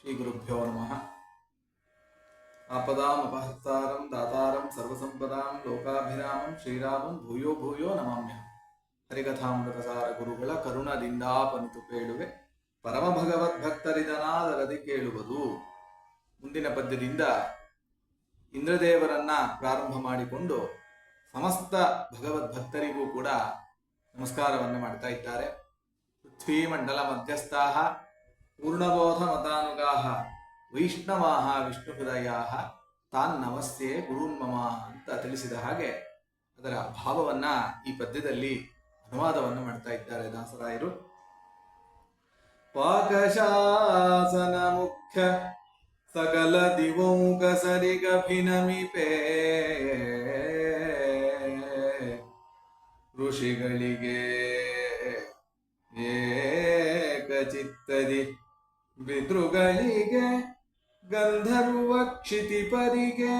ಶ್ರೀಗುರುಭ್ಯೋ ನಮಃ ಆಪದಾಮಪಹಸ್ತಾರಂ ದಾತಾರಂ ಸರ್ವಸಂಪದಾಂ ಲೋಕಾಭಿರಾಮಂ ಶ್ರೀರಾಮಂ ಭೂಯೋ ಭೂಯೋ ನಮಾಮ್ಯ ಹರಿಕಥಾಮೃತಸಾರ ಗುರುಗಳ ಕರುಣದಿಂದಾಪನಿತು ಕೇಳುವೆ ಪರಮ ಭಗವದ್ ಭಗವದ್ಭಕ್ತರಿದನಾದರದಿ ಕೇಳುವುದು। ಮುಂದಿನ ಪದ್ಯದಿಂದ ಇಂದ್ರದೇವರನ್ನ ಪ್ರಾರಂಭ ಮಾಡಿಕೊಂಡು ಸಮಸ್ತ ಭಗವದ್ಭಕ್ತರಿಗೂ ಕೂಡ ನಮಸ್ಕಾರವನ್ನು ಮಾಡ್ತಾ ಇದ್ದಾರೆ. ಪೃಥ್ವೀಮಂಡಲ ಮಧ್ಯಸ್ಥಾಹ ಪೂರ್ಣಬೋಧ ಮತಾನುಗಾಹ ವೈಷ್ಣವಾಹ ವಿಷ್ಣು ಹೃದಯ ತಾನ್ ನಮಸ್ತೆ ಗುರುನ್ಮಮ ಅಂತ ತಿಳಿಸಿದ ಹಾಗೆ ಅದರ ಭಾವವನ್ನ ಈ ಪದ್ಯದಲ್ಲಿ ಅನುವಾದವನ್ನು ಮಾಡ್ತಾ ಇದ್ದಾರೆ ದಾಸರಾಯರು. ಪಾಕಶಾಸನ ಮುಖ್ಯ ಸಕಲ ದಿವೌಕ ಸರಿಗಭಿನಮಿಪೇ. ಋಷಿಗಳಿಗೆ ಏಕಚಿತ್ತದಿ ಪಿತೃಗಳಿಗೆ ಗಂಧರ್ವ ಕ್ಷಿತಿಪರಿಗೆ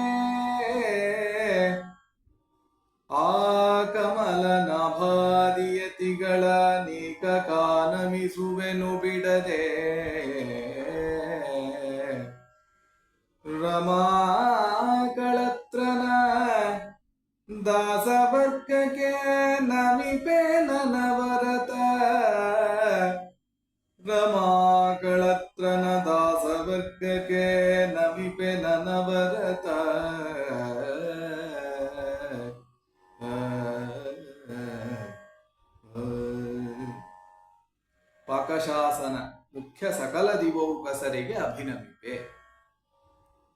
ಪಾಕಶಾಸನ ಮುಖ್ಯ ಸಕಲ ದಿವೌಕಸರಿಗೆ ಅಭಿನವಿವೆ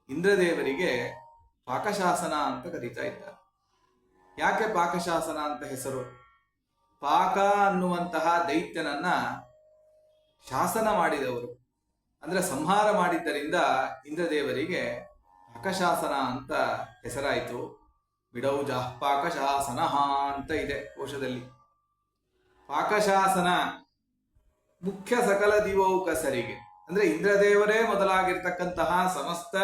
ಇಂದ್ರದೇವರಿಗೆ ಪಾಕಶಾಸನ ಅಂತ ಕರೀತಾ ಇದ್ದಾರೆ. ಯಾಕೆ ಪಾಕಶಾಸನ ಅಂತ ಹೆಸರು? ಪಾಕ ಅನ್ನುವಂತಹ ದೈತ್ಯನನ್ನ ಶಾಸನ ಮಾಡಿದವರು. ಅಂದ್ರೆ ಸಂಹಾರ ಮಾಡಿದ್ದರಿಂದ ಇಂದ್ರದೇವರಿಗೆ ಪಾಕಶಾಸನ ಅಂತ ಹೆಸರಾಯಿತು. ಬಿಡೌಜ ಪಾಕಶಾಸನ ಅಂತ ಇದೆ ಕೋಶದಲ್ಲಿ ಪಾಕಶಾಸನ ಮುಖ್ಯ ಸಕಲ ದಿವೌಕಸರಿಗೆ ಅಂದ್ರೆ ಇಂದ್ರದೇವರೇ ಮೊದಲಾಗಿರ್ತಕ್ಕಂತಹ ಸಮಸ್ತ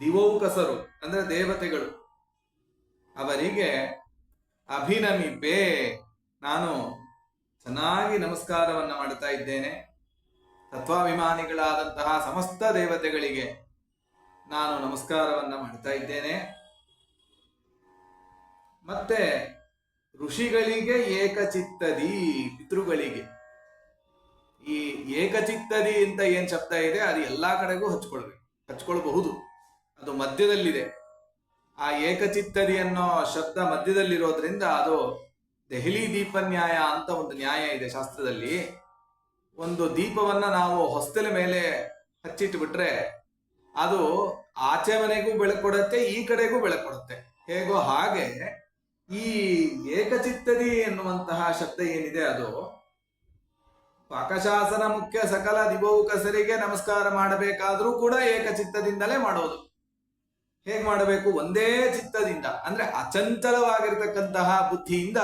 ದಿವೌಕಸರು, ಅಂದ್ರೆ ದೇವತೆಗಳು, ಅವರಿಗೆ ಅಭಿನಮಿಪೆ ನಾನು ಚೆನ್ನಾಗಿ ನಮಸ್ಕಾರವನ್ನು ಮಾಡುತ್ತಾ ಇದ್ದೇನೆ. ತತ್ವಾಭಿಮಾನಿಗಳಾದಂತಹ ಸಮಸ್ತ ದೇವತೆಗಳಿಗೆ ನಾನು ನಮಸ್ಕಾರವನ್ನು ಮಾಡ್ತಾ ಇದ್ದೇನೆ. ಮತ್ತೆ ಋಷಿಗಳಿಗೆ ಏಕಚಿತ್ತದಿ, ಪಿತೃಗಳಿಗೆ. ಈ ಏಕಚಿತ್ತದಿ ಅಂತ ಏನ್ ಶಬ್ದ ಇದೆ, ಅದು ಎಲ್ಲಾ ಕಡೆಗೂ ಹಚ್ಕೊಳ್ಬೇಕು, ಹಚ್ಕೊಳ್ಬಹುದು. ಅದು ಮಧ್ಯದಲ್ಲಿದೆ. ಆ ಏಕಚಿತ್ತದಿ ಅನ್ನೋ ಶಬ್ದ ಮಧ್ಯದಲ್ಲಿರೋದ್ರಿಂದ ಅದು ದೆಹಲಿ ದೀಪ ನ್ಯಾಯ ಅಂತ ಒಂದು ನ್ಯಾಯ ಇದೆ ಶಾಸ್ತ್ರದಲ್ಲಿ. ಒಂದು ದೀಪವನ್ನ ನಾವು ಹೊಸ್ತಲ ಮೇಲೆ ಹಚ್ಚಿಟ್ಬಿಟ್ರೆ ಅದು ಆಚೆ ಮನೆಗೂ ಬೆಳಕು ಕೊಡುತ್ತೆ ಈ ಕಡೆಗೂ ಬೆಳಕು ಕೊಡುತ್ತೆ ಹೇಗೋ ಹಾಗೆ ಈ ಏಕಚಿತ್ತದಿ ಎನ್ನುವಂತಹ ಶಬ್ದ ಏನಿದೆ ಅದು ಪಾಕಶಾಸನ ಮುಖ್ಯ ಸಕಲ ದಿಬೌಕಸರಿಗೆ ನಮಸ್ಕಾರ ಮಾಡಬೇಕಾದ್ರೂ ಕೂಡ ಏಕಚಿತ್ತದಿಂದಲೇ ಮಾಡೋದು. ಹೇಗ್ ಮಾಡಬೇಕು? ಒಂದೇ ಚಿತ್ತದಿಂದ, ಅಂದ್ರೆ ಅಚಂಚಲವಾಗಿರ್ತಕ್ಕಂತಹ ಬುದ್ಧಿಯಿಂದ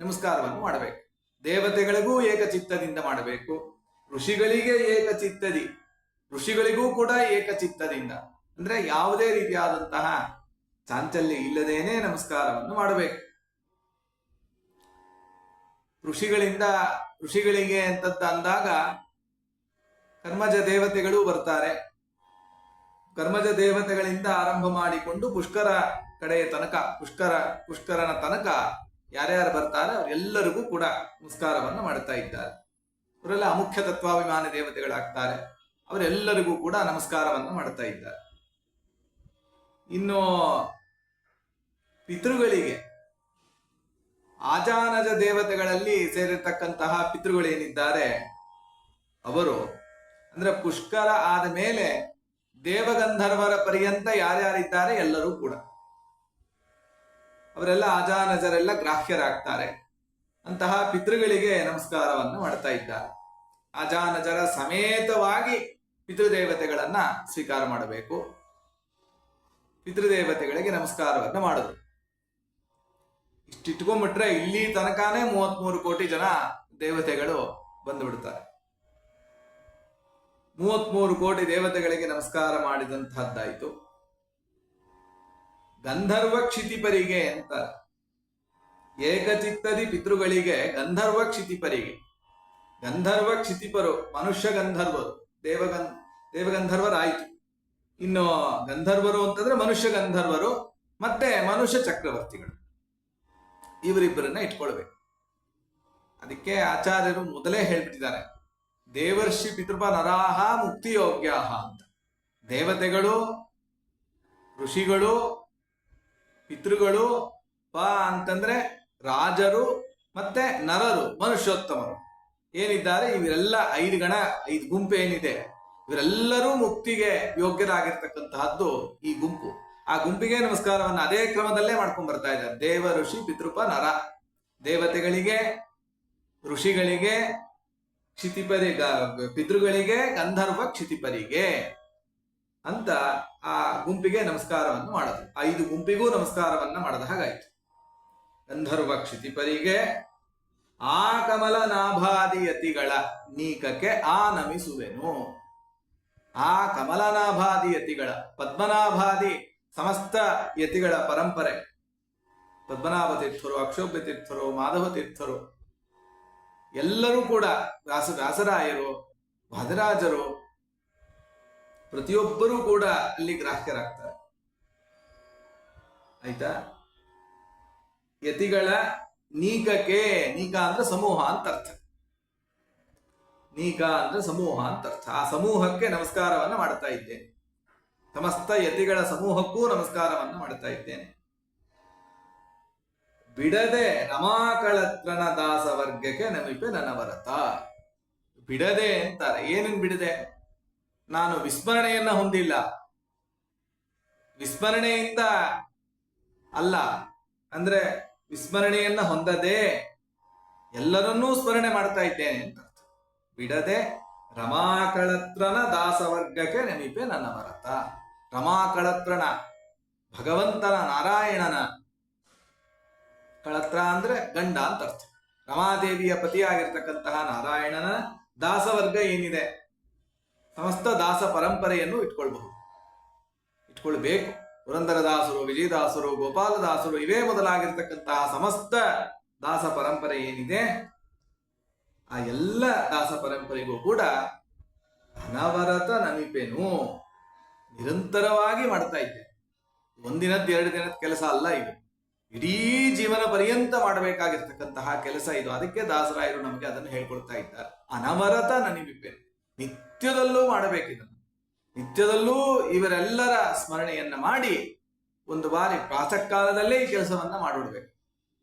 ನಮಸ್ಕಾರವನ್ನು ಮಾಡಬೇಕು. ದೇವತೆಗಳಿಗೂ ಏಕಚಿತ್ತದಿಂದ ಮಾಡಬೇಕು. ಋಷಿಗಳಿಗೆ ಏಕಚಿತ್ತದಿ, ಋಷಿಗಳಿಗೂ ಕೂಡ ಏಕಚಿತ್ತದಿಂದ, ಅಂದ್ರೆ ಯಾವುದೇ ರೀತಿಯಾದಂತಹ ಚಾಂಚಲ್ಯ ಇಲ್ಲದೇನೆ ನಮಸ್ಕಾರವನ್ನು ಮಾಡಬೇಕು. ಋಷಿಗಳಿಂದ ಋಷಿಗಳಿಗೆ ಅಂತದ್ದು ಅಂದಾಗ ಕರ್ಮಜ ದೇವತೆಗಳು ಬರ್ತಾರೆ. ಕರ್ಮಜ ದೇವತೆಗಳಿಂದ ಆರಂಭ ಮಾಡಿಕೊಂಡು ಪುಷ್ಕರ ಕಡೆಯ ತನಕ, ಪುಷ್ಕರ, ಪುಷ್ಕರನ ತನಕ ಯಾರ್ಯಾರು ಬರ್ತಾರೆ ಅವರೆಲ್ಲರಿಗೂ ಕೂಡ ನಮಸ್ಕಾರವನ್ನು ಮಾಡ್ತಾ ಇದ್ದಾರೆ. ಅವರೆಲ್ಲ ಅಮುಖ್ಯ ತತ್ವಾಭಿಮಾನ ದೇವತೆಗಳಾಗ್ತಾರೆ. ಅವರೆಲ್ಲರಿಗೂ ಕೂಡ ನಮಸ್ಕಾರವನ್ನು ಮಾಡ್ತಾ ಇದ್ದಾರೆ. ಇನ್ನು ಪಿತೃಗಳಿಗೆ ಆಜಾನಜ ದೇವತೆಗಳಲ್ಲಿ ಸೇರಿರ್ತಕ್ಕಂತಹ ಪಿತೃಗಳೇನಿದ್ದಾರೆ? ಅವರು. ಅಂದ್ರೆ ಪುಷ್ಕರ ಆದ ಮೇಲೆ ದೇವಗಂಧರ್ವರ ಪರ್ಯಂತ ಯಾರ್ಯಾರಿದ್ದಾರೆ? ಎಲ್ಲರೂ ಕೂಡ. ಅವರೆಲ್ಲ ಆಜಾನಜರೆಲ್ಲ ಗ್ರಾಹ್ಯರಾಗ್ತಾರೆ. ಅಂತಹ ಪಿತೃಗಳಿಗೆ ನಮಸ್ಕಾರವನ್ನು ಮಾಡ್ತಾ ಇದ್ದಾರೆ. ಅಜಾನಜರ ಸಮೇತವಾಗಿ ಪಿತೃದೇವತೆಗಳನ್ನ ಸ್ವೀಕಾರ ಮಾಡಬೇಕು. ಪಿತೃದೇವತೆಗಳಿಗೆ ನಮಸ್ಕಾರವನ್ನು ಮಾಡೋದು. ಇಷ್ಟಿಟ್ಕೊಂಡ್ಬಿಟ್ರೆ ಇಲ್ಲಿ ತನಕಾನೇ ಮೂವತ್ಮೂರು ಕೋಟಿ ಜನ ದೇವತೆಗಳು ಬಂದುಬಿಡ್ತಾರೆ. ಮೂವತ್ಮೂರು ಕೋಟಿ ದೇವತೆಗಳಿಗೆ ನಮಸ್ಕಾರ ಮಾಡಿದಂತಹದ್ದಾಯ್ತು. ಗಂಧರ್ವ ಕ್ಷಿತಿಪರಿಗೆ ಅಂತ. ಏಕಚಿತ್ತದಿ ಪಿತೃಗಳಿಗೆ ಗಂಧರ್ವ ಕ್ಷಿತಿಪರಿಗೆ ಗಂಧರ್ವ ಕ್ಷಿತಿಪರು ಮನುಷ್ಯ ಗಂಧರ್ವರು, ದೇವಗನ್, ದೇವಗಂಧರ್ವರಾಯಿತು. ಇನ್ನು ಗಂಧರ್ವರು ಅಂತಂದ್ರೆ ಮನುಷ್ಯ ಗಂಧರ್ವರು, ಮತ್ತೆ ಮನುಷ್ಯ ಚಕ್ರವರ್ತಿಗಳು. ಇವರಿಬ್ಬರನ್ನ ಇಟ್ಕೊಳ್ಬೇಕು. ಅದಕ್ಕೆ ಆಚಾರ್ಯರು ಮೊದಲೇ ಹೇಳ್ಬಿಟ್ಟಿದ್ದಾರೆ ದೇವರ್ಷಿ ಪಿತೃಪ ನರಾಹ ಮುಕ್ತಿ ಯೋಗ್ಯಾಹ ಅಂತ. ದೇವತೆಗಳು, ಋಷಿಗಳು, ಪಿತೃಗಳು, ಪ ಅಂತಂದ್ರೆ ರಾಜರು ಮತ್ತೆ ನರರು, ಮನುಷ್ಯೋತ್ತಮರು. ಏನಿದ್ದಾರೆ? ಇವರೆಲ್ಲ ಐದು ಗಣ, ಐದು ಗುಂಪು ಏನಿದೆ? ಇವರೆಲ್ಲರೂ ಮುಕ್ತಿಗೆ ಯೋಗ್ಯರಾಗಿರ್ತಕ್ಕಂತಹದ್ದು ಈ ಗುಂಪು. ಆ ಗುಂಪಿಗೆ ನಮಸ್ಕಾರವನ್ನು ಅದೇ ಕ್ರಮದಲ್ಲೇ ಮಾಡ್ಕೊಂಡ್ ಬರ್ತಾ ಇದ್ದಾರೆ. ದೇವ ಋಷಿ ಪಿತೃಪ ನರ ದೇವತೆಗಳಿಗೆ, ಋಷಿಗಳಿಗೆ ಕ್ಷಿತಿಪರಿ ಪಿತೃಗಳಿಗೆ, ಗಂಧರ್ವ ಕ್ಷಿತಿಪರಿಗೆ ಅಂತ ಆ ಗುಂಪಿಗೆ ನಮಸ್ಕಾರವನ್ನು ಮಾಡೋದು. ಐದು ಗುಂಪಿಗೂ ನಮಸ್ಕಾರವನ್ನ ಮಾಡದ ಹಾಗಾಯ್ತು. ಗಂಧರ್ವ ಕ್ಷಿತಿಪರಿಗೆ, ಆ ಕಮಲ ನಾಭಾದಿಯತಿಗಳ ನೀಕಕ್ಕೆ ಆ ನಮಿಸುವೆನು ಆ ಕಮಲನಾಭಾದಿಯತಿಗಳ, ಪದ್ಮನಾಭಾದಿ ಸಮಸ್ತ ಯತಿಗಳ ಪರಂಪರೆ. ಪದ್ಮನಾಭ ತೀರ್ಥರು ಅಕ್ಷೋಭ್ಯ ತೀರ್ಥರು ಮಾಧವ ತೀರ್ಥರು ಎಲ್ಲರೂ ಕೂಡ ವ್ಯಾಸ, ವ್ಯಾಸರಾಯರು, ಭದರಾಜರು, ಪ್ರತಿಯೊಬ್ಬರೂ ಕೂಡ ಅಲ್ಲಿ ಗ್ರಾಹಕರಾಗ್ತಾರೆ. ಆಯ್ತಾ? ಯತಿಗಳ ನೀಕಕ್ಕೆ, ನೀಕ ಅಂದ್ರೆ ಸಮೂಹ ಅಂತ ಅರ್ಥ. ನೀಕ ಅಂದ್ರೆ ಸಮೂಹ ಅಂತ ಅರ್ಥ. ಆ ಸಮೂಹಕ್ಕೆ ನಮಸ್ಕಾರವನ್ನ ಮಾಡ್ತಾ ಇದ್ದೇನೆ. ಸಮಸ್ತ ಯತಿಗಳ ಸಮೂಹಕ್ಕೂ ನಮಸ್ಕಾರವನ್ನು ಮಾಡ್ತಾ ಇದ್ದೇನೆ. ಬಿಡದೆ ರಮಾಕಳತ್ರನ ದಾಸ ವರ್ಗಕ್ಕೆ ನಮಿಪೆ ನನವರತ. ಬಿಡದೆ ಅಂತಾರೆ. ಏನೇನ್ ಬಿಡದೆ? ನಾನು ವಿಸ್ಮರಣೆಯನ್ನ ಹೊಂದಿಲ್ಲ. ವಿಸ್ಮರಣೆಯಿಂದ ಅಲ್ಲ, ಅಂದ್ರೆ ವಿಸ್ಮರಣೆಯನ್ನ ಹೊಂದದೆ ಎಲ್ಲರನ್ನೂ ಸ್ಮರಣೆ ಮಾಡ್ತಾ ಇದ್ದೇನೆ ಅಂತ ಬಿಡದೆ ರಮಾಕಳತ್ರನ ದಾಸವರ್ಗಕ್ಕೆ ನೆನಪೆ ನನ್ನ ಭರತ ರಮಾಕಳತ್ರನ ಭಗವಂತನ ನಾರಾಯಣನ ಕಳತ್ರ ಅಂದ್ರೆ ಗಂಡ ಅಂತ ಅರ್ಥ. ರಮಾದೇವಿಯ ಪತಿಯಾಗಿರ್ತಕ್ಕಂತಹ ನಾರಾಯಣನ ದಾಸವರ್ಗ ಏನಿದೆ? ಸಮಸ್ತ ದಾಸ ಪರಂಪರೆಯನ್ನು ಇಟ್ಕೊಳ್ಬಹುದು. ಇಟ್ಕೊಳ್ಬೇಕು. ಪುರಂದರದಾಸರು, ವಿಜಯದಾಸರು, ಗೋಪಾಲದಾಸರು ಇವೇ ಮೊದಲಾಗಿರ್ತಕ್ಕಂತಹ ಸಮಸ್ತ ದಾಸ ಪರಂಪರೆ ಏನಿದೆ? ಆ ಎಲ್ಲ ದಾಸ ಪರಂಪರೆಗೂ ಕೂಡ ಅನವರತ ನಮಿಪೇನು ನಿರಂತರವಾಗಿ ಮಾಡ್ತಾ ಇದ್ದೆ. ಒಂದಿನದ್ದು ಎರಡು ದಿನದ ಕೆಲಸ ಅಲ್ಲ ಇದು. ಇಡೀ ಜೀವನ ಪರ್ಯಂತ ಮಾಡಬೇಕಾಗಿರ್ತಕ್ಕಂತಹ ಕೆಲಸ ಇದು. ಅದಕ್ಕೆ ದಾಸರಾಯರು ನಮಗೆ ಅದನ್ನು ಹೇಳ್ಕೊಡ್ತಾ ಇದ್ದಾರೆ. ಅನವರತ ನನಿಬಿಪೇನು ನಿತ್ಯದಲ್ಲೂ ಮಾಡಬೇಕಿದನ್ನು ನಿತ್ಯದಲ್ಲೂ ಇವರೆಲ್ಲರ ಸ್ಮರಣೆಯನ್ನ ಮಾಡಿ ಒಂದು ಬಾರಿ ಪ್ರಾತಃ ಕಾಲದಲ್ಲೇ ಈ ಕೆಲಸವನ್ನ ಮಾಡಿಬಿಡ್ಬೇಕು.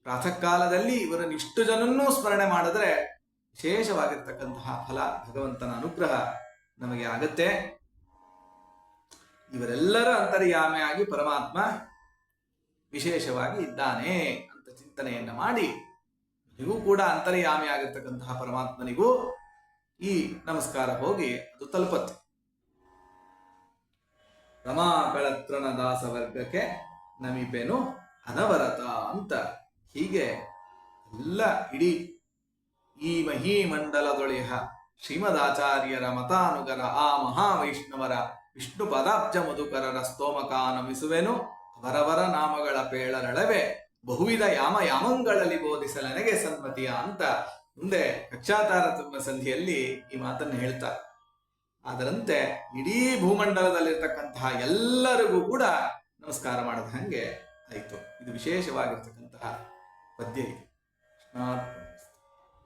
ಪ್ರಾತಃ ಕಾಲದಲ್ಲಿ ಇವರನ್ನು ಇಷ್ಟು ಜನನ್ನೂ ಸ್ಮರಣೆ ಮಾಡಿದ್ರೆ ವಿಶೇಷವಾಗಿರ್ತಕ್ಕಂತಹ ಫಲ ಭಗವಂತನ ಅನುಗ್ರಹ ನಮಗೆ ಆಗತ್ತೆ. ಇವರೆಲ್ಲರ ಅಂತರ್ಯಾಮೆಯಾಗಿ ಪರಮಾತ್ಮ ವಿಶೇಷವಾಗಿ ಇದ್ದಾನೆ ಅಂತ ಚಿಂತನೆಯನ್ನ ಮಾಡಿ, ನಿಮಗೂ ಕೂಡ ಅಂತರ್ಯಾಮಿಯಾಗಿರ್ತಕ್ಕಂತಹ ಪರಮಾತ್ಮನಿಗೂ ಈ ನಮಸ್ಕಾರ ಹೋಗಿ ಅದು ತಲುಪತ್ತೆ. ರಮಾಕಳತ್ರನ ದಾಸ ವರ್ಗಕ್ಕೆ ನಮಿಪೆನು ಅನವರತ ಅಂತ ಹೀಗೆ ಎಲ್ಲ ಇಡೀ ಈ ಮಹೀಮಂಡಲದೊಳೆಹ ಶ್ರೀಮದಾಚಾರ್ಯರ ಮತಾನುಗರ ಆ ಮಹಾವೈಷ್ಣವರ ವಿಷ್ಣು ಪದಾಬ್ಜ ಮಧುಕರರ ಸ್ತೋಮಕ ನಮಿಸುವೆನು ವರವರ ನಾಮಗಳ ಪೇಳರಳವೆ. ಬಹುವಿಧ ಯಾಮ ಯಾಮಂಗಳಲ್ಲಿ ಬೋಧಿಸಲ ನನಗೆ ಸನ್ಮತಿಯ ಅಂತ ಮುಂದೆ ಕಕ್ಷಾತಾರತಮ್ಯ ಸಂಧಿಯಲ್ಲಿ ಈ ಮಾತನ್ನು ಹೇಳ್ತಾರೆ. ಅದರಂತೆ ಇಡೀ ಭೂಮಂಡಲದಲ್ಲಿರ್ತಕ್ಕಂತಹ ಎಲ್ಲರಿಗೂ ಕೂಡ ನಮಸ್ಕಾರ ಮಾಡದ ಹಾಗೆ ಆಯಿತು. ಇದು ವಿಶೇಷವಾಗಿರ್ತಕ್ಕಂತಹ ಪದ್ಯ ಇದು.